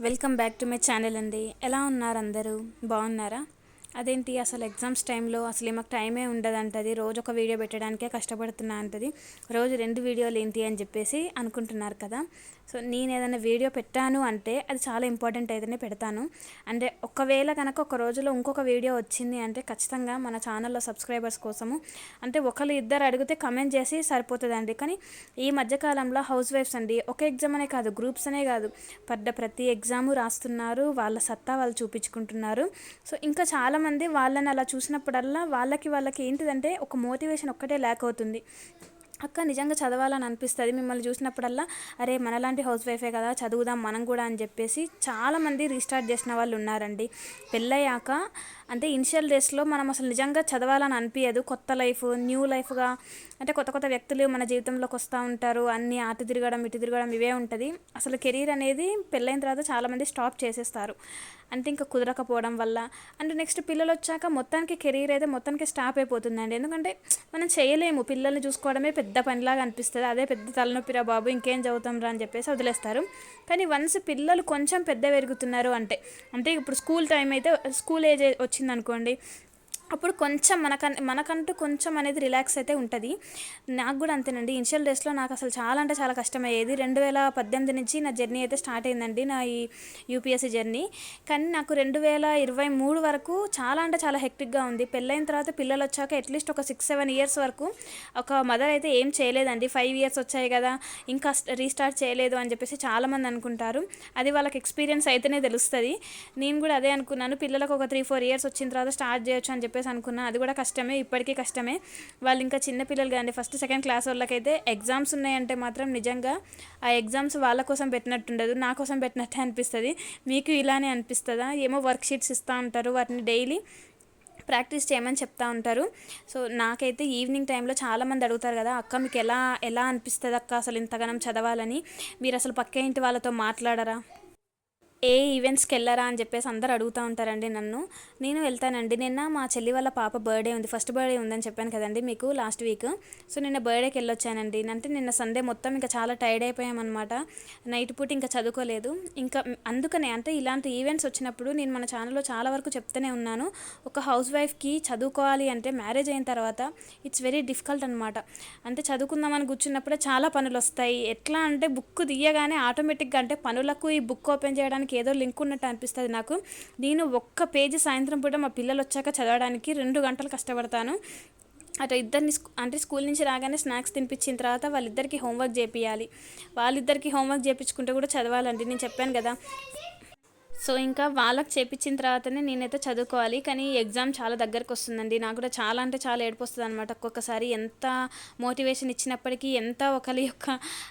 Welcome back to my channel అండి. ఎలా ఉన్నారు అందరూ? బాగున్నారా? అదేంటి అసలు ఎగ్జామ్స్ టైంలో అసలు మాకు టైమే ఉండదంటది. రోజు ఒక వీడియో పెట్టడానికే కష్టపడుతున్నా అంటది. రోజు రెండు వీడియోలు ఏంటి అని చెప్పేసి అనుకుంటున్నారు కదా. సో నేను ఏదైనా వీడియో పెట్టాను అంటే అది చాలా ఇంపార్టెంట్ అయితేనే పెడతాను. అంటే ఒకవేళ కనుక ఒక రోజులో ఇంకొక వీడియో వచ్చింది అంటే ఖచ్చితంగా మన ఛానల్లో సబ్స్క్రైబర్స్ కోసము. అంటే ఒకరు ఇద్దరు అడిగితే కమెంట్ చేసి సరిపోతుందండి. కానీ ఈ మధ్యకాలంలో హౌస్ వైఫ్స్ అండి ఒక ఎగ్జామ్ అనే కాదు గ్రూప్స్ అనే కాదు. పడ్డ ప్రతి ఎగ్జాము రాస్తున్నారు వాళ్ళ సత్తా వాళ్ళు చూపించుకుంటున్నారు. సో ఇంకా చాలామంది వాళ్ళని అలా చూసినప్పుడల్లా వాళ్ళకి వాళ్ళకి ఏంటిదంటే ఒక మోటివేషన్ ఒక్కటే ల్యాక్ అవుతుంది. అక్క నిజంగా చదవాలని అనిపిస్తుంది. మిమ్మల్ని చూసినప్పుడల్లా అరే మనలాంటి హౌస్ వైఫే కదా చదువుదాం మనం కూడా అని చెప్పేసి చాలామంది రీస్టార్ట్ చేసిన వాళ్ళు ఉన్నారండి. పెళ్ళయ్యాక అంటే ఇనిషియల్ డేస్లో మనం అసలు నిజంగా చదవాలని అనిపించదు కొత్త లైఫ్ న్యూ లైఫ్గా అంటే కొత్త కొత్త వ్యక్తులు మన జీవితంలోకి వస్తూ ఉంటారు. అన్నీ అటు తిరగడం ఇటు తిరగడం ఇవే ఉంటుంది. అసలు కెరీర్ అనేది పెళ్ళైన తర్వాత చాలామంది స్టాప్ చేసేస్తారు. అంటే ఇంకా కుదరకపోవడం వల్ల. అండ్ నెక్స్ట్ పిల్లలు వచ్చాక మొత్తానికి కెరీర్ అయితే మొత్తానికి స్టాప్ అయిపోతుందండి. ఎందుకంటే మనం చేయలేము. పిల్లల్ని చూసుకోవడమే పెద్ద పనిలాగా అనిపిస్తుంది. అదే పెద్ద తలనొప్పిరా బాబు ఇంకేం చదువుతాం రా అని చెప్పేసి వదిలేస్తారు. కానీ వన్స్ పిల్లలు కొంచెం పెద్ద పెరుగుతున్నారు అంటే అంటే ఇప్పుడు స్కూల్ టైం అయితే స్కూల్ ఏజ్ వచ్చి వచ్చిందనుకోండి అప్పుడు కొంచెం మనకన్ మనకంటూ కొంచెం అనేది రిలాక్స్ అయితే ఉంటుంది. నాకు కూడా అంతేనండి. ఇనిషియల్ డేస్లో నాకు అసలు చాలా అంటే చాలా కష్టమయ్యేది రెండు వేల పద్దెనిమిది నుంచి నా జర్నీ అయితే స్టార్ట్ అయిందండి నా ఈ యూపీఎస్సీ జర్నీ. కానీ నాకు రెండు వేల ఇరవై మూడు వరకు చాలా అంటే చాలా హెక్టిక్గా ఉంది. పెళ్ళైన తర్వాత పిల్లలు వచ్చాక అట్లీస్ట్ ఒక సిక్స్ సెవెన్ ఇయర్స్ వరకు ఒక మదర్ అయితే ఏం చేయలేదండి. ఫైవ్ ఇయర్స్ వచ్చాయి కదా ఇంకా రీస్టార్ట్ చేయలేదు అని చెప్పేసి చాలామంది అనుకుంటారు. అది వాళ్ళకి ఎక్స్పీరియన్స్ అయితేనే తెలుస్తుంది. నేను కూడా అదే అనుకున్నాను. పిల్లలకు ఒక త్రీ ఫోర్ ఇయర్స్ వచ్చిన తర్వాత స్టార్ట్ చేయొచ్చు అని చెప్పి చెప్పేసి అనుకున్నా అది కూడా కష్టమే ఇప్పటికీ కష్టమే. వాళ్ళు ఇంకా చిన్నపిల్లలు కానీ ఫస్ట్ సెకండ్ క్లాస్ వాళ్ళకైతే ఎగ్జామ్స్ ఉన్నాయంటే మాత్రం నిజంగా ఆ ఎగ్జామ్స్ వాళ్ళ కోసం పెట్టినట్టుండదు నా కోసం పెట్టినట్టే అనిపిస్తుంది. మీకు ఇలానే అనిపిస్తుందా? ఏమో వర్క్ షీట్స్ ఇస్తూ ఉంటారు వాటిని డైలీ ప్రాక్టీస్ చేయమని చెప్తా ఉంటారు. సో నాకైతే ఈవినింగ్ టైంలో చాలామంది అడుగుతారు కదా అక్క మీకు ఎలా ఎలా అనిపిస్తుంది అక్క అసలు ఇంతగానం చదవాలని? మీరు అసలు పక్క ఇంటి వాళ్ళతో మాట్లాడరా? ఏ ఈవెంట్స్కి వెళ్ళారా అని చెప్పేసి అందరు అడుగుతూ ఉంటారండి నన్ను. నేను వెళ్తానండి. నిన్న మా చెల్లి వాళ్ళ పాప బర్త్డే ఉంది. ఫస్ట్ బర్త్డే ఉందని చెప్పాను కదండి మీకు లాస్ట్ వీక్ సో నిన్న బర్త్డేకి వెళ్ళొచ్చానండి. అంటే నిన్న సండే మొత్తం ఇంకా చాలా టైర్డ్ అయిపోయామన్నమాట. నైట్ పూట ఇంకా చదువుకోలేదు. ఇంకా అందుకనే అంటే ఇలాంటి ఈవెంట్స్ వచ్చినప్పుడు నేను మన ఛానల్లో చాలా వరకు చెప్తూనే ఉన్నాను. ఒక హౌస్ వైఫ్కి చదువుకోవాలి అంటే మ్యారేజ్ అయిన తర్వాత ఇట్స్ వెరీ డిఫికల్ట్ అనమాట అంటే చదువుకుందామని కూర్చున్నప్పుడే చాలా పనులు వస్తాయి. ఎట్లా అంటే బుక్ తీయగానే ఆటోమేటిక్గా అంటే పనులకు ఈ బుక్ ఓపెన్ చేయడానికి ఏదో లింక్ ఉన్నట్టు అనిపిస్తుంది నాకు. నేను ఒక్క పేజీ సాయంత్రం పూట మా పిల్లలు వచ్చాక చదవడానికి రెండు గంటలు కష్టపడతాను. అటు ఇద్దరిని అంటే స్కూల్ నుంచి రాగానే స్నాక్స్ తినిపించిన తర్వాత వాళ్ళిద్దరికి హోంవర్క్ చేపియాలి వాళ్ళిద్దరికి హోంవర్క్ చేయించుకుంటే కూడా చదవాలండి నేను చెప్పాను కదా. సో ఇంకా వాళ్ళకి చేపించిన తర్వాతనే నేనైతే చదువుకోవాలి. కానీ ఎగ్జామ్ చాలా దగ్గరకు వస్తుందండి. నాకు కూడా చాలా అంటే చాలా ఏడుపు వస్తుంది అనమాట ఒక్కొక్కసారి ఎంత మోటివేషన్ ఇచ్చినప్పటికీ ఎంత ఒకరి యొక్క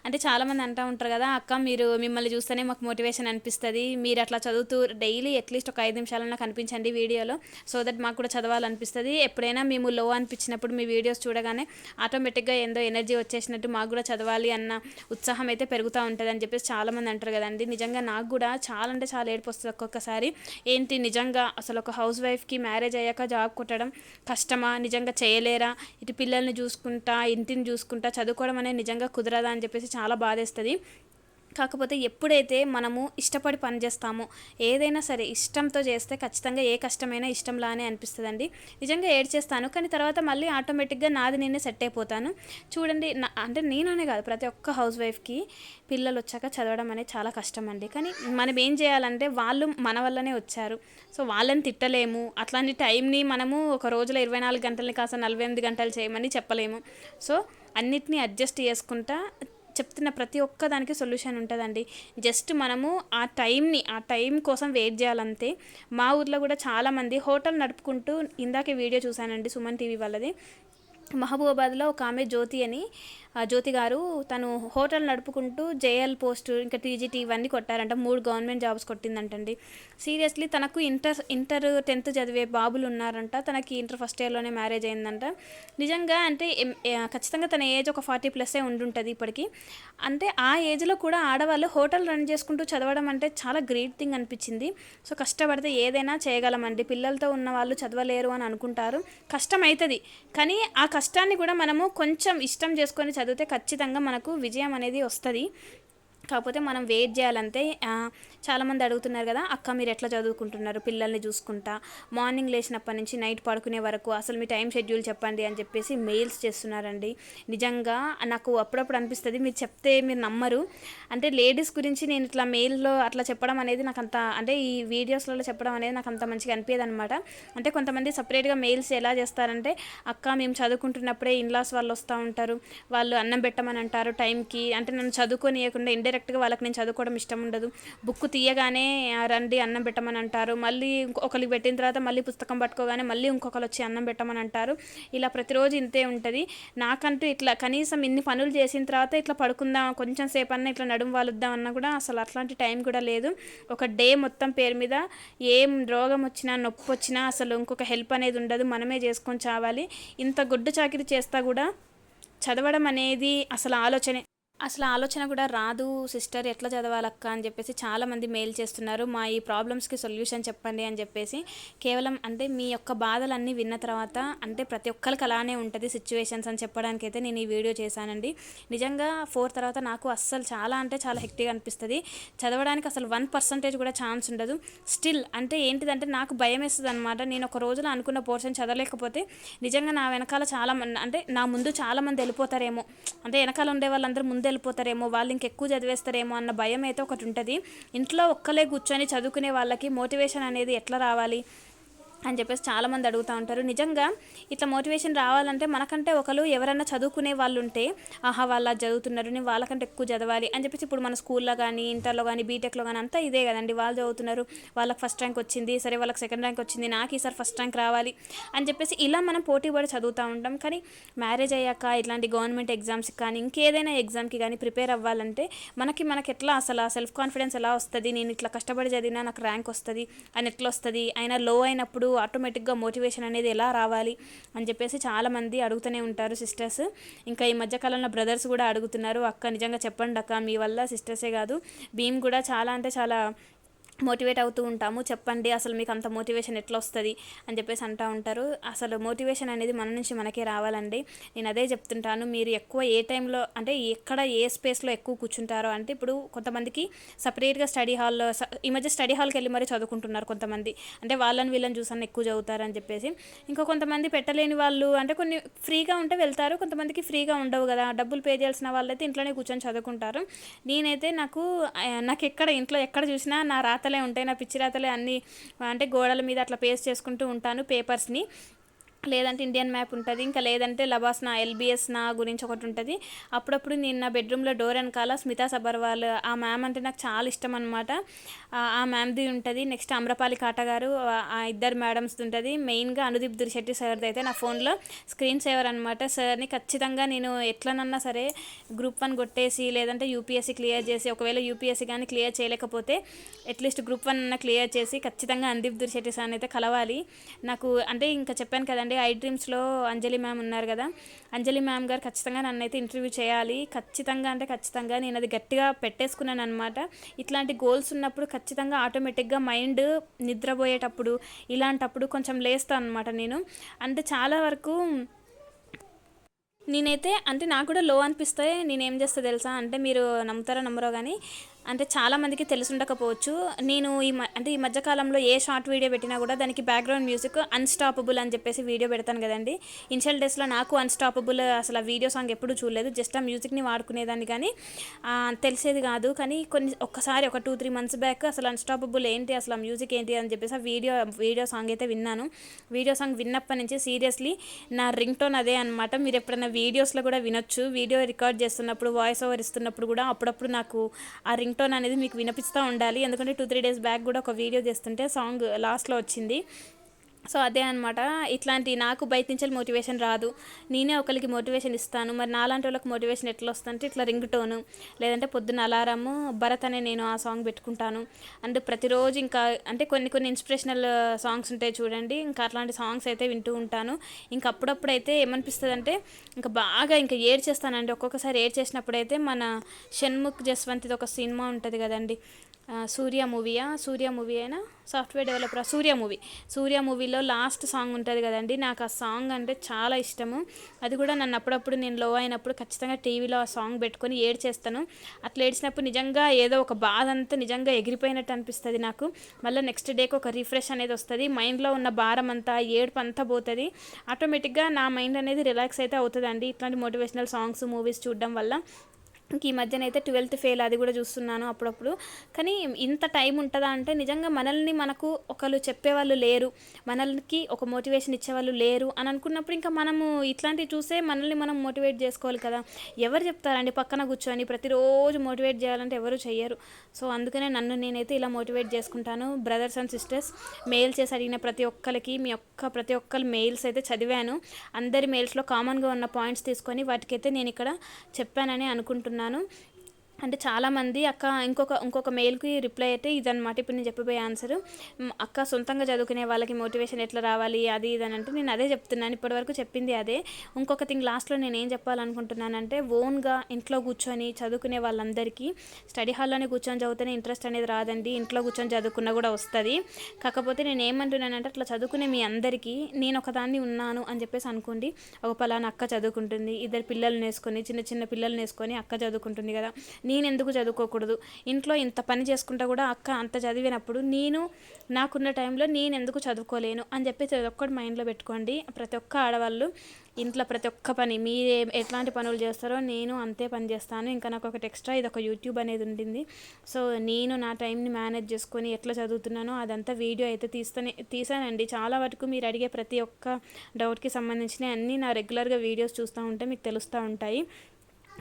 అంటే చాలామంది అంటూ ఉంటారు కదా అక్క మీరు మిమ్మల్ని చూస్తేనే మాకు మోటివేషన్ అనిపిస్తుంది. మీరు అట్లా చదువుతూ డైలీ అట్లీస్ట్ ఒక ఐదు నిమిషాలన్నా కనిపించండి వీడియోలో. సో దట్ మాకు కూడా చదవాలనిపిస్తుంది. ఎప్పుడైనా మేము లో అనిపించినప్పుడు మీ వీడియోస్ చూడగానే ఆటోమేటిక్గా ఏందో ఎనర్జీ వచ్చేసినట్టు మాకు కూడా చదవాలి అన్న ఉత్సాహం అయితే పెరుగుతూ ఉంటుంది అని చెప్పేసి చాలామంది అంటారు కదండి. నిజంగా నాకు కూడా చాలా అంటే చాలా ఏడుపు వస్తుంది ఒక్కొక్కసారి. ఏంటి? నిజంగా అసలు ఒక హౌస్ వైఫ్కి మ్యారేజ్ అయ్యాక జాబ్ కొట్టడం కష్టమా? నిజంగా చేయలేరా? ఇటు పిల్లల్ని చూసుకుంటా ఇంటిని చూసుకుంటా చదువుకోవడం అనేది నిజంగా కుదరదా అని చెప్పేసి చాలా బాధేస్తుంది. కాకపోతే ఎప్పుడైతే మనము ఇష్టపడి పని చేస్తామో ఏదైనా సరే ఇష్టంతో చేస్తే ఖచ్చితంగా ఏ కష్టమైనా ఇష్టంలానే అనిపిస్తుందండి. నిజంగా ఏడ్ చేస్తాను కానీ తర్వాత మళ్ళీ ఆటోమేటిక్గా నాది నేనే సెట్ అయిపోతాను. చూడండి నా అంటే నేననే కాదు ప్రతి ఒక్క హౌస్ వైఫ్కి పిల్లలు వచ్చాక చదవడం అనేది చాలా కష్టం అండి కానీ మనం ఏం చేయాలంటే వాళ్ళు మన వల్లనే వచ్చారు. సో వాళ్ళని తిట్టలేము. అట్లాంటి టైంని మనము ఒక రోజులో ఇరవై నాలుగు గంటలని కాస్త నలభై ఎనిమిది గంటలు చేయమని చెప్పలేము. సో అన్నిటినీ అడ్జస్ట్ చేసుకుంటా చెప్తున్న ప్రతి ఒక్క దానికి సొల్యూషన్ ఉంటుందండి. జస్ట్ మనము ఆ టైంని ఆ టైం కోసం వెయిట్ చేయాలంతే. మా ఊర్లో కూడా చాలామంది హోటల్ నడుపుకుంటూ ఇందాకే వీడియో చూశానండి సుమన్ టీవీ వాళ్ళది. మహబూబాబాద్లో ఒక ఆమె జ్యోతి అని జ్యోతి గారు తను హోటల్ నడుపుకుంటూ జేఎల్ పోస్ట్ ఇంకా టీజీటీ ఇవన్నీ కొట్టారంట. మూడు గవర్నమెంట్ జాబ్స్ కొట్టిందంటండి. సీరియస్లీ తనకు ఇంటర్ ఇంటర్ టెన్త్ చదివే బాబులు ఉన్నారంట. తనకి ఇంటర్ ఫస్ట్ ఇయర్లోనే మ్యారేజ్ అయిందంట. నిజంగా అంటే ఖచ్చితంగా తన ఏజ్ ఒక ఫార్టీ ప్లస్సే ఉండుంటుంది ఇప్పటికి. అంటే ఆ ఏజ్లో కూడా ఆడవాళ్ళు హోటల్ రన్ చేసుకుంటూ చదవడం అంటే చాలా గ్రేట్ థింగ్ అనిపించింది. సో కష్టపడితే ఏదైనా చేయగలమండి. పిల్లలతో ఉన్న వాళ్ళు చదవలేరు అని అనుకుంటారు. కష్టం అవుతుంది కానీ ఆ కష్టాన్ని కూడా మనము కొంచెం ఇష్టం చేసుకొని చదివితే ఖచ్చితంగా మనకు విజయం అనేది వస్తుంది. కాకపోతే మనం వెయిట్ చేయాలంటే చాలామంది అడుగుతున్నారు కదా అక్క మీరు ఎట్లా చదువుకుంటున్నారు? పిల్లల్ని చూసుకుంటా. మార్నింగ్ లేచినప్పటి నుంచి నైట్ పడుకునే వరకు అసలు మీ టైం షెడ్యూల్ చెప్పండి అని చెప్పేసి మెయిల్స్ చేస్తున్నారండి. నిజంగా నాకు అప్పుడప్పుడు అనిపిస్తుంది మీరు చెప్తే మీరు నమ్మరు. అంటే లేడీస్ గురించి నేను ఇట్లా మెయిల్లో అట్లా చెప్పడం అనేది నాకు అంత అంటే ఈ వీడియోస్లలో చెప్పడం అనేది నాకు అంత మంచిగా అనిపించదు అనమాట అంటే కొంతమంది సపరేట్గా మెయిల్స్ ఎలా చేస్తారంటే అక్క మేము చదువుకుంటున్నప్పుడే ఇన్లాస్ వాళ్ళు వస్తూ ఉంటారు. వాళ్ళు అన్నం పెట్టమని అంటారు టైంకి. అంటే నన్ను ఇవ్వకుండా ఇండైరెక్ట్ డైరెక్ట్గా వాళ్ళకి నేను చదువుకోవడం ఇష్టం ఉండదు. బుక్ తీయగానే రండి అన్నం పెట్టమని అంటారు. మళ్ళీ ఒకరికి పెట్టిన తర్వాత మళ్ళీ పుస్తకం పట్టుకోగానే మళ్ళీ ఇంకొకరు వచ్చి అన్నం పెట్టమని అంటారు. ఇలా ప్రతిరోజు ఇంతే ఉంటుంది. నాకంటూ ఇట్లా కనీసం ఇన్ని పనులు చేసిన తర్వాత ఇట్లా పడుకుందాం కొంచెం సేపు అన్న ఇట్లా నడుము వాలుద్దాం అన్నా కూడా అసలు అట్లాంటి టైం కూడా లేదు. ఒక డే మొత్తం పేరు మీద ఏం రోగం వచ్చినా నొప్పి వచ్చినా అసలు ఇంకొక హెల్ప్ అనేది ఉండదు. మనమే చేసుకొని చావాలి. ఇంత గుడ్డు చాకిరి చేస్తా కూడా చదవడం అనేది అసలు ఆలోచనే అసలు ఆలోచన కూడా రాదు సిస్టర్ ఎట్లా చదవాలక్క? అని చెప్పేసి చాలామంది మెయిల్ చేస్తున్నారు. మా ఈ ప్రాబ్లమ్స్కి సొల్యూషన్ చెప్పండి అని చెప్పేసి. కేవలం అంటే మీ యొక్క బాధలన్నీ విన్న తర్వాత అంటే ప్రతి ఒక్కరికి అలానే ఉంటుంది సిచ్యువేషన్స్ అని చెప్పడానికి అయితే నేను ఈ వీడియో చేశానండి. నిజంగా ఫోర్ తర్వాత నాకు అస్సలు చాలా అంటే చాలా హెక్టిగా అనిపిస్తుంది. చదవడానికి అసలు వన్ పర్సంటేజ్ కూడా ఛాన్స్ ఉండదు. స్టిల్ అంటే ఏంటిదంటే నాకు భయం వేస్తుంది అనమాట నేను ఒక రోజులో అనుకున్న పోర్షన్ చదవలేకపోతే నిజంగా నా వెనకాల చాలా అంటే నా ముందు చాలామంది వెళ్ళిపోతారేమో. అంటే వెనకాల ఉండే వాళ్ళందరూ ముందు వెళ్ళిపోతారేమో వాళ్ళు ఇంకెక్కువ చదివేస్తారేమో అన్న భయం అయితే ఒకటి ఉంటుంది. ఇంట్లో ఒక్కలే కూర్చొని చదువుకునే వాళ్ళకి మోటివేషన్ అనేది ఎట్లా రావాలి? అని చెప్పేసి చాలామంది అడుగుతూ ఉంటారు. నిజంగా ఇట్లా మోటివేషన్ రావాలంటే మనకంటే ఒకరు ఎవరైనా చదువుకునే వాళ్ళు ఉంటే ఆహా వాళ్ళ చదువుతున్నారు నేను వాళ్ళకంటే ఎక్కువ చదవాలి అని చెప్పేసి ఇప్పుడు మన స్కూల్లో కానీ ఇంటర్లో కానీ బీటెక్లో కానీ అంతా ఇదే కదండి. వాళ్ళు చదువుతున్నారు వాళ్ళకి ఫస్ట్ ర్యాంక్ వచ్చింది సరే వాళ్ళకి సెకండ్ ర్యాంక్ వచ్చింది నాకు ఈసారి ఫస్ట్ ర్యాంక్ రావాలి అని చెప్పేసి ఇలా మనం పోటీ పడి చదువుతూ ఉంటాం. కానీ మ్యారేజ్ అయ్యాక ఇట్లాంటి గవర్నమెంట్ ఎగ్జామ్స్కి కానీ ఇంకేదైనా ఎగ్జామ్కి కానీ ప్రిపేర్ అవ్వాలంటే మనకి మనకి ఎట్లా అసలు సెల్ఫ్ కాన్ఫిడెన్స్ ఎలా వస్తుంది? నేను ఇట్లా కష్టపడి చదివినా నాకు ర్యాంక్ వస్తుంది అని ఎట్లా వస్తుంది అయినా లో అయినప్పుడు ఆటోమేటిక్గా మోటివేషన్ అనేది ఎలా రావాలి అని చెప్పేసి చాలామంది అడుగుతూనే ఉంటారు సిస్టర్స్ ఇంకా ఈ మధ్యకాలంలో బ్రదర్స్ కూడా అడుగుతున్నారు అక్క నిజంగా చెప్పండి అక్క మీ వల్ల సిస్టర్సే కాదు. భీమ్ కూడా చాలా అంటే చాలా మోటివేట్ అవుతూ ఉంటాము. చెప్పండి అసలు మీకు అంత మోటివేషన్ ఎట్లా వస్తుంది అని చెప్పేసి అంటూ ఉంటారు. అసలు మోటివేషన్ అనేది మన నుంచి మనకే రావాలండి. నేను అదే చెప్తుంటాను. మీరు ఎక్కువ ఏ టైంలో అంటే ఎక్కడ ఏ స్పేస్లో ఎక్కువ కూర్చుంటారో అంటే ఇప్పుడు కొంతమందికి సపరేట్గా స్టడీ హాల్లో ఈ మధ్య స్టడీ హాల్కి వెళ్ళి మరీ చదువుకుంటున్నారు కొంతమంది. అంటే వాళ్ళని వీళ్ళని చూసాను ఎక్కువ చదువుతారని చెప్పేసి. ఇంకా కొంతమంది పెట్టలేని వాళ్ళు అంటే కొన్ని ఫ్రీగా ఉంటే వెళ్తారు. కొంతమందికి ఫ్రీగా ఉండవు కదా. డబ్బులు పే చేయాల్సిన వాళ్ళైతే ఇంట్లోనే కూర్చొని చదువుకుంటారు. నేనైతే నాకు నాకు ఎక్కడ ఇంట్లో ఎక్కడ చూసినా నా రాత రాతలే ఉంటాయి. నా పిచ్చి రాతలే అన్నీ అంటే గోడల మీద అట్లా పేస్ట్ చేసుకుంటూ ఉంటాను పేపర్స్ని. లేదంటే ఇండియన్ మ్యాప్ ఉంటుంది. ఇంకా లేదంటే లబాస్ నా ఎల్బిఎస్ నా గురించి ఒకటి ఉంటుంది. అప్పుడప్పుడు నేను నా బెడ్రూమ్లో డోర్ వెనకాల స్మితా సబర్వాల్ ఆ మ్యామ్ అంటే నాకు చాలా ఇష్టం అనమాట ఆ మ్యామ్ది ఉంటుంది. నెక్స్ట్ అమ్రపాలి కాట గారు ఆ ఇద్దరు మ్యాడమ్స్ ఉంటుంది. మెయిన్గా అనుదీప్ దురిశెట్టి సార్ది అయితే నా ఫోన్లో స్క్రీన్ సేవర్ అనమాట సార్ని ఖచ్చితంగా నేను ఎట్లనన్నా సరే గ్రూప్ వన్ కొట్టేసి లేదంటే యూపీఎస్సీ క్లియర్ చేసి ఒకవేళ యూపీఎస్సీ కానీ క్లియర్ చేయలేకపోతే అట్లీస్ట్ గ్రూప్ వన్ అన్న క్లియర్ చేసి ఖచ్చితంగా అనుదీప్ దురిశెట్టి సార్ని అయితే కలవాలి. నాకు అంటే ఇంకా చెప్పాను కదండి ఐ డ్రీమ్స్లో అంజలి మ్యామ్ ఉన్నారు కదా. అంజలి మ్యామ్ గారు ఖచ్చితంగా నన్ను అయితే ఇంటర్వ్యూ చేయాలి. ఖచ్చితంగా అంటే ఖచ్చితంగా నేను అది గట్టిగా పెట్టేసుకున్నాను అనమాట ఇట్లాంటి గోల్స్ ఉన్నప్పుడు ఖచ్చితంగా ఆటోమేటిక్గా మైండ్ నిద్రపోయేటప్పుడు ఇలాంటప్పుడు కొంచెం లేస్తాను అనమాట నేను. అంటే చాలా వరకు నేనైతే అంటే నాకు కూడా లో అనిపిస్తే నేనేం చేస్తా తెలుసా? అంటే మీరు నమ్ముతారో నమ్మరో కానీ అంటే చాలామందికి తెలుసుండకపోవచ్చు. నేను ఈ అంటే ఈ మధ్యకాలంలో ఏ షార్ట్ వీడియో పెట్టినా కూడా దానికి బ్యాక్గ్రౌండ్ మ్యూజిక్ అన్స్టాపబుల్ అని చెప్పేసి వీడియో పెడతాను కదండి. ఇన్షియల్ డేస్లో నాకు అన్స్టాపబుల్ అసలు ఆ వీడియో సాంగ్ ఎప్పుడు చూడలేదు. జస్ట్ ఆ మ్యూజిక్ని వాడుకునేదాన్ని కానీ తెలిసేది కాదు. కానీ కొన్ని ఒక్కసారి ఒక టూ త్రీ మంత్స్ బ్యాక్ అసలు అన్స్టాపబుల్ ఏంటి అసలు ఆ మ్యూజిక్ ఏంటి అని చెప్పేసి ఆ వీడియో వీడియో సాంగ్ అయితే విన్నాను. వీడియో సాంగ్ విన్నప్పటి నుంచి సీరియస్లీ నా రింగ్ టోన్ అదే అనమాట మీరు ఎప్పుడైనా వీడియోస్లో కూడా వినొచ్చు. వీడియో రికార్డ్ చేస్తున్నప్పుడు వాయిస్ ఓవర్ ఇస్తున్నప్పుడు కూడా అప్పుడప్పుడు నాకు ఆ రింగ్ టోన్ అనేది మీకు వినిపిస్తూ ఉండాలి. ఎందుకంటే టూ త్రీ డేస్ బ్యాక్ కూడా ఒక వీడియో చేస్తుంటే సాంగ్ లాస్ట్లో వచ్చింది. సో అదే అనమాట ఇట్లాంటి నాకు బయట నుంచి మోటివేషన్ రాదు. నేనే ఒకరికి మోటివేషన్ ఇస్తాను. మరి నాలాంటి వాళ్ళకి మోటివేషన్ ఎట్లా వస్తుందంటే ఇట్లా రింగ్ టోను లేదంటే పొద్దున్న అలారము భరత్ అనే నేను ఆ సాంగ్ పెట్టుకుంటాను. అండ్ ప్రతిరోజు ఇంకా అంటే కొన్ని కొన్ని ఇన్స్పిరేషనల్ సాంగ్స్ ఉంటాయి చూడండి. ఇంకా అట్లాంటి సాంగ్స్ అయితే వింటూ ఉంటాను. ఇంకా అప్పుడప్పుడు అయితే ఏమనిపిస్తుంది అంటే ఇంకా బాగా ఇంకా ఏడ్ చేస్తానండి ఒక్కొక్కసారి ఏడ్ చేసినప్పుడు అయితే మన షణ్ముఖ్ జస్వంతిది ఒక సినిమా ఉంటుంది కదండి. సూర్య మూవీయా సూర్య మూవీ అయినా software developer Surya movie. Surya మూవీలో లాస్ట్ సాంగ్ ఉంటుంది కదండి నాకు ఆ సాంగ్ అంటే చాలా ఇష్టము. అది కూడా నన్ను అప్పుడప్పుడు నేను లో అయినప్పుడు ఖచ్చితంగా టీవీలో ఆ సాంగ్ పెట్టుకొని ఏడ్చేస్తాను. అట్లా ఏడ్చినప్పుడు నిజంగా ఏదో ఒక బాధ అంతా నిజంగా ఎగిరిపోయినట్టు అనిపిస్తుంది నాకు. మళ్ళీ నెక్స్ట్ డేకి ఒక రిఫ్రెష్ అనేది వస్తుంది. మైండ్లో ఉన్న భారం అంతా ఏడుపు అంతా పోతుంది. ఆటోమేటిక్గా నా మైండ్ అనేది రిలాక్స్ అయితే అవుతుందండి. ఇట్లాంటి మోటివేషనల్ సాంగ్స్ మూవీస్ చూడడం వల్ల ఈ మధ్యన అయితే ట్వెల్త్ ఫెయిల్ అది కూడా చూస్తున్నాను అప్పుడప్పుడు. కానీ ఇంత టైం ఉంటుందా అంటే నిజంగా మనల్ని మనకు ఒకళ్ళు చెప్పేవాళ్ళు లేరు. మనల్కి ఒక మోటివేషన్ ఇచ్చేవాళ్ళు లేరు అని అనుకున్నప్పుడు ఇంకా మనము ఇట్లాంటివి చూసే మనల్ని మనం మోటివేట్ చేసుకోవాలి కదా. ఎవరు చెప్తారండి? పక్కన కూర్చొని ప్రతిరోజు మోటివేట్ చేయాలంటే ఎవరు చెయ్యరు. సో అందుకనే నన్ను నేనైతే ఇలా మోటివేట్ చేసుకుంటాను. బ్రదర్స్ అండ్ సిస్టర్స్ మెయిల్ చేసి అడిగిన ప్రతి ఒక్కరికి మీ ఒక్క ప్రతి ఒక్కరి మెయిల్స్ అయితే చదివాను. అందరి మెయిల్స్లో కామన్గా ఉన్న పాయింట్స్ తీసుకొని వాటికైతే నేను ఇక్కడ చెప్పానని అనుకుంటున్నాను. అనుకుంటున్నాను అంటే చాలామంది అక్క ఇంకొక ఇంకొక మెయిల్కి రిప్లై అయితే ఇదనమాట ఇప్పుడు నేను చెప్పబోయే ఆన్సర్ అక్క సొంతంగా చదువుకునే వాళ్ళకి మోటివేషన్ ఎట్లా రావాలి అది ఇది అని అంటే నేను అదే చెప్తున్నాను. ఇప్పటివరకు చెప్పింది అదే. ఇంకొక థింగ్ లాస్ట్లో నేను ఏం చెప్పాలనుకుంటున్నానంటే ఓన్గా ఇంట్లో కూర్చొని చదువుకునే వాళ్ళందరికీ స్టడీ హాల్లోనే కూర్చొని చదివితేనే ఇంట్రెస్ట్ అనేది రాదండి. ఇంట్లో కూర్చొని చదువుకున్నా కూడా వస్తుంది. కాకపోతే నేను ఏమంటున్నానంటే అట్లా చదువుకునే మీ అందరికీ నేను ఒకదాన్ని ఉన్నాను అని చెప్పేసి అనుకోండి ఒక పలానా అక్క చదువుకుంటుంది ఇద్దరు పిల్లల్ని వేసుకొని చిన్న చిన్న పిల్లల్ని వేసుకొని అక్క చదువుకుంటుంది కదా. నేను ఎందుకు చదువుకోకూడదు? ఇంట్లో ఇంత పని చేసుకుంటా కూడా అక్క అంత చదివినప్పుడు నేను నాకున్న టైంలో నేను ఎందుకు చదువుకోలేను? అని చెప్పేసి అది ఒక్కటి మైండ్లో పెట్టుకోండి. ప్రతి ఒక్క ఆడవాళ్ళు ఇంట్లో ప్రతి ఒక్క పని మీరు ఎట్లాంటి పనులు చేస్తారో నేను అంతే పని చేస్తాను. ఇంకా నాకు ఒకటి ఎక్స్ట్రా ఇది ఒక యూట్యూబ్ అనేది ఉంటుంది సో నేను నా టైంని మేనేజ్ చేసుకొని ఎట్లా చదువుతున్నానో అదంతా వీడియో అయితే తీస్తానే తీసానండి. చాలా వరకు మీరు అడిగే ప్రతి ఒక్క డౌట్కి సంబంధించిన అన్నీ నా రెగ్యులర్గా వీడియోస్ చూస్తూ ఉంటే మీకు తెలుస్తూ ఉంటాయి.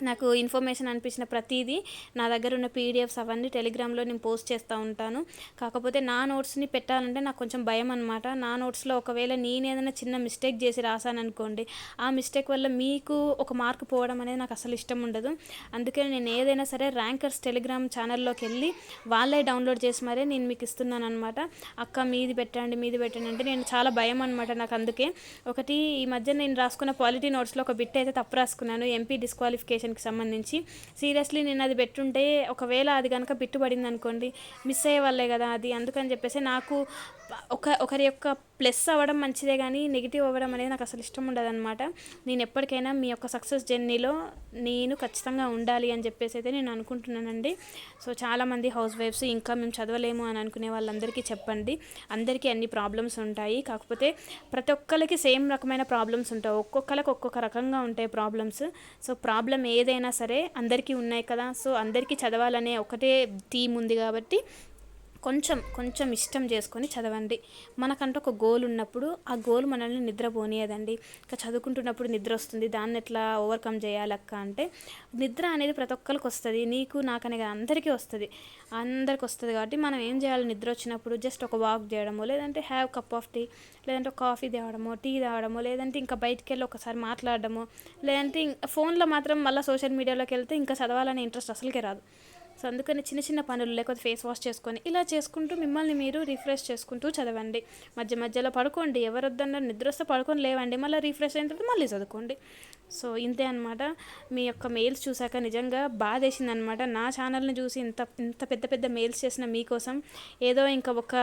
నాకు ఇన్ఫర్మేషన్ అనిపించిన ప్రతిదీ నా దగ్గర ఉన్న పీడిఎఫ్స్ అవన్నీ టెలిగ్రామ్లో నేను పోస్ట్ చేస్తూ ఉంటాను. కాకపోతే నా నోట్స్ని పెట్టాలంటే నాకు కొంచెం భయం అనమాట నా నోట్స్లో ఒకవేళ నేను ఏదైనా చిన్న మిస్టేక్ చేసి రాశాననుకోండి ఆ మిస్టేక్ వల్ల మీకు ఒక మార్క్ పోవడం అనేది నాకు అసలు ఇష్టం ఉండదు. అందుకే నేను ఏదైనా సరే ర్యాంకర్స్ టెలిగ్రామ్ ఛానల్లోకి వెళ్ళి వాళ్ళే డౌన్లోడ్ చేసి మరే నేను మీకు ఇస్తున్నాను అనమాట అక్క మీది పెట్టండి మీది పెట్టండి అంటే నేను చాలా భయం అనమాట నాకు అందుకే. ఒకటి ఈ మధ్య నేను రాసుకున్న పాలిటీ నోట్స్లో ఒక బిట్ అయితే తప్పు రాసుకున్నాను. ఎంపీ డిస్క్వాలిఫికేషన్ నోటిఫికేషన్కి సంబంధించి. సీరియస్లీ నేను అది పెట్టుంటే ఒకవేళ అది కనుక పెట్టుబడింది అనుకోండి మిస్ అయ్యే వాళ్ళే కదా అది. అందుకని చెప్పేసి నాకు ఒక ఒకరి యొక్క ప్లస్ అవ్వడం మంచిదే కానీ నెగిటివ్ అవ్వడం అనేది నాకు అసలు ఇష్టం ఉండదు అనమాట నేను ఎప్పటికైనా మీ యొక్క సక్సెస్ జర్నీలో నేను ఖచ్చితంగా ఉండాలి అని చెప్పేసి అయితే నేను అనుకుంటున్నానండి. సో చాలామంది హౌస్ వైఫ్స్ ఇంకా మేము చదవలేము అని అనుకునే వాళ్ళందరికీ చెప్పండి. అందరికీ అన్ని ప్రాబ్లమ్స్ ఉంటాయి. కాకపోతే ప్రతి ఒక్కరికి సేమ్ రకమైన ప్రాబ్లమ్స్ ఉంటాయి. ఒక్కొక్కరికి ఒక్కొక్క రకంగా ఉంటాయి ప్రాబ్లమ్స్. సో ప్రాబ్లం ఏదైనా సరే అందరికీ ఉన్నాయి కదా. సో అందరికీ చదవాలనే ఒకటే థీమ్ ఉంది కాబట్టి కొంచెం కొంచెం ఇష్టం చేసుకొని చదవండి. మనకంటూ ఒక గోల్ ఉన్నప్పుడు ఆ గోల్ మనల్ని నిద్రపోనియదండి. ఇంకా చదువుకుంటున్నప్పుడు నిద్ర వస్తుంది. దాన్ని ఎట్లా ఓవర్కమ్ చేయాలక్క అంటే నిద్ర అనేది ప్రతి ఒక్కరికి వస్తుంది. నీకు నాకనే అందరికీ వస్తుంది. అందరికి వస్తుంది కాబట్టి మనం ఏం చేయాలి? నిద్ర వచ్చినప్పుడు జస్ట్ ఒక వాక్ చేయడమో లేదంటే హ్యావ్ కప్ ఆఫ్ టీ లేదంటే కాఫీ తేవడమో టీ తేవడమో లేదంటే ఇంకా బయటికి వెళ్ళి ఒకసారి మాట్లాడడమో లేదంటే ఫోన్లో మాత్రం మళ్ళీ సోషల్ మీడియాలోకి వెళ్తే ఇంకా చదవాలనే ఇంట్రెస్ట్ అసలుకే రాదు. సో అందుకని చిన్న చిన్న పనులు లేకపోతే ఫేస్ వాష్ చేసుకొని ఇలా చేసుకుంటూ మిమ్మల్ని మీరు రిఫ్రెష్ చేసుకుంటూ చదవండి. మధ్య మధ్యలో పడుకోండి. ఎవరు నిద్ర వస్తే పడుకొని లేవండి. మళ్ళీ రిఫ్రెష్ అయిన తర్వాత మళ్ళీ చదువుకోండి. సో ఇంతే అనమాట మీ యొక్క మెయిల్స్ చూసాక నిజంగా బాధేసింది అనమాట నా ఛానల్ని చూసి ఇంత ఇంత పెద్ద పెద్ద మెయిల్స్ చేసిన మీకోసం ఏదో ఇంకా ఒక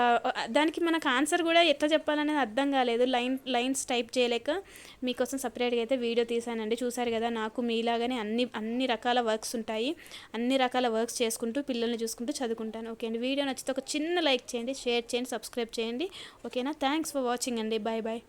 దానికి మనకు ఆన్సర్ కూడా ఎట్లా చెప్పాలనేది అర్థం కాలేదు. లైన్ లైన్స్ టైప్ చేయలేక మీకోసం సపరేట్గా అయితే వీడియో తీసానండి చూసారు కదా నాకు మీలాగానే అన్ని అన్ని రకాల వర్క్స్ ఉంటాయి. అన్ని రకాల వర్క్స్ చేసుకుంటూ పిల్లల్ని చూసుకుంటూ చదువుకుంటాను. ఓకే అండి. వీడియో నచ్చితే ఒక చిన్న లైక్ చేయండి షేర్ చేయండి సబ్స్క్రైబ్ చేయండి. ఓకేనా థ్యాంక్స్ ఫర్ వాచింగ్ అండి. Bye bye